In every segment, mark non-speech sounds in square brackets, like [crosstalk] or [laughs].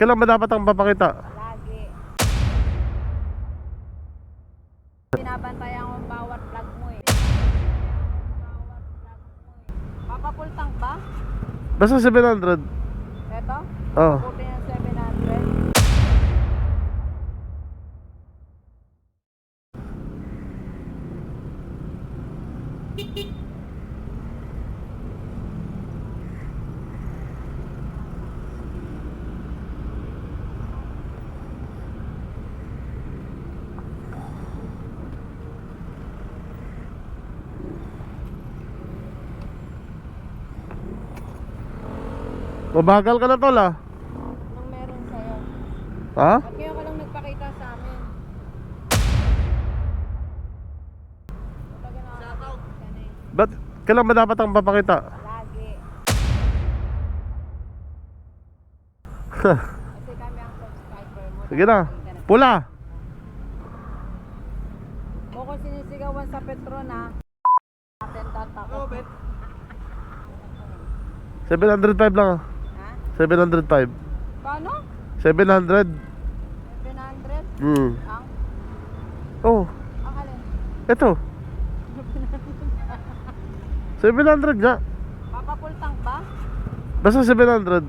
kailan ba dapat ang papakita? Lagi. Binabantayan ko ang bawat vlog mo eh. Bawat vlog mo eh. Papapultang ba? Basta 700. Eto? Oh. Puti ng 700. Mabagal ka na tol ah. Anong meron sa'yo? Ha? Ba't ngayon ka lang nagpakita sa amin? Shoutout. Ba't kailan ba dapat ang papakita? Lagi. [laughs] Kasi kami ang subscriber mo. Sige na. Pula. Mo ko sinisigawan sa Petron ha. Attendant ako. 705 lang ah. Ha? 705. Paano? 700. 700? Hmm. Ang? Oh, Ang alin? eto. 700 nga. Papapultang ba? Basta 700.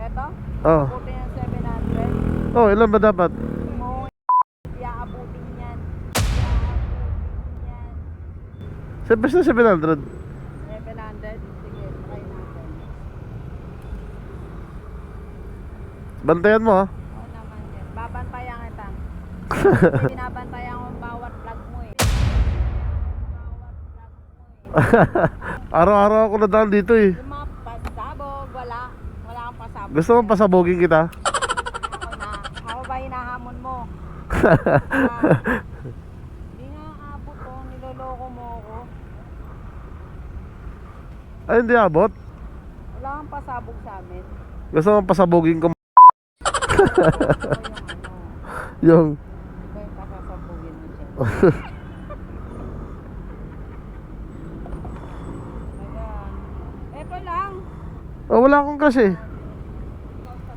Eto? Oh. Puti ng 700. Oh, ilan ba dapat? Mo, iaabutin yan. Iaabutin yan. Sa basta 700. 700? Sige, try natin. Bantayan mo ah. Oo naman yan. Babantayan kita. [laughs] Binabantayan ko bawat vlog mo eh. Bawat vlog mo eh. Araw-araw ako nadaan dito eh. Yung mga pasabog, wala. Wala kang pasabog. Gusto mo pasabogin kita? Ako na. Ako ba hinahamon mo? [laughs] Hindi nga abot oh. Niloloko mo ako. Ay, hindi abot. Wala kang pasabog sa amin. Gusto mo pasabogin ko [laughs] Ayan. [laughs] Eto lang. Oh, wala akong kasi. Yung sa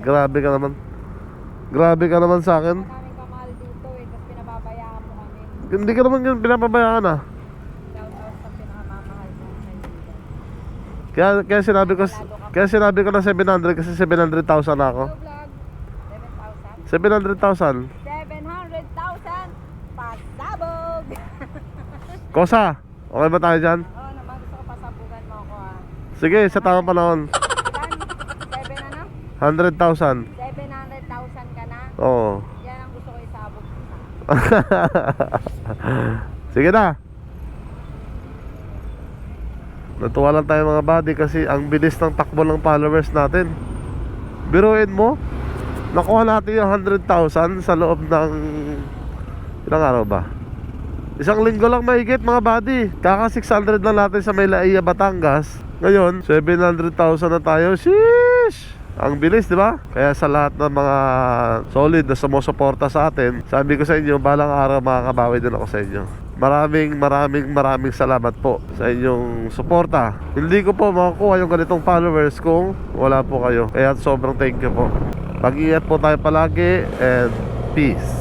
Grabe ka naman. Grabe ka naman sa akin. Eh. Hindi ka naman ganun pinapabayaan ah. Kaya, kaya sinabi ko kaya sinabi ko na 700 kasi 700,000 na ako. Hello vlog. 7,000. 700,000. 700,000 pasabog! [laughs] Kosa, okay ba tayo dyan? Oo naman, gusto ko pasabugan mo ako ah. Sige, sa tamang panahon. Ilan? 7 ano? 100,000. 700,000 ka na? Oo. Yan ang gusto ko isabog sa [laughs] Sige na. Natuwa lang tayo mga buddy kasi ang bilis ng takbo ng followers natin. Biruin mo, nakuha natin yung 100,000 sa loob ng ilang araw ba? Isang linggo lang mahigit mga buddy. Kaka 600 lang natin sa Maylaiya, Batangas. Ngayon, 700,000 na tayo. Sheesh! Ang bilis, di ba? Kaya sa lahat ng mga solid na sumusuporta sa atin, sabi ko sa inyo, balang araw makakabawi din ako sa inyo. Maraming maraming maraming salamat po sa inyong suporta. Hindi ko po makukuha yung ganitong followers kung wala po kayo. Kaya sobrang thank you po. Pag-iingat po tayo palagi and peace.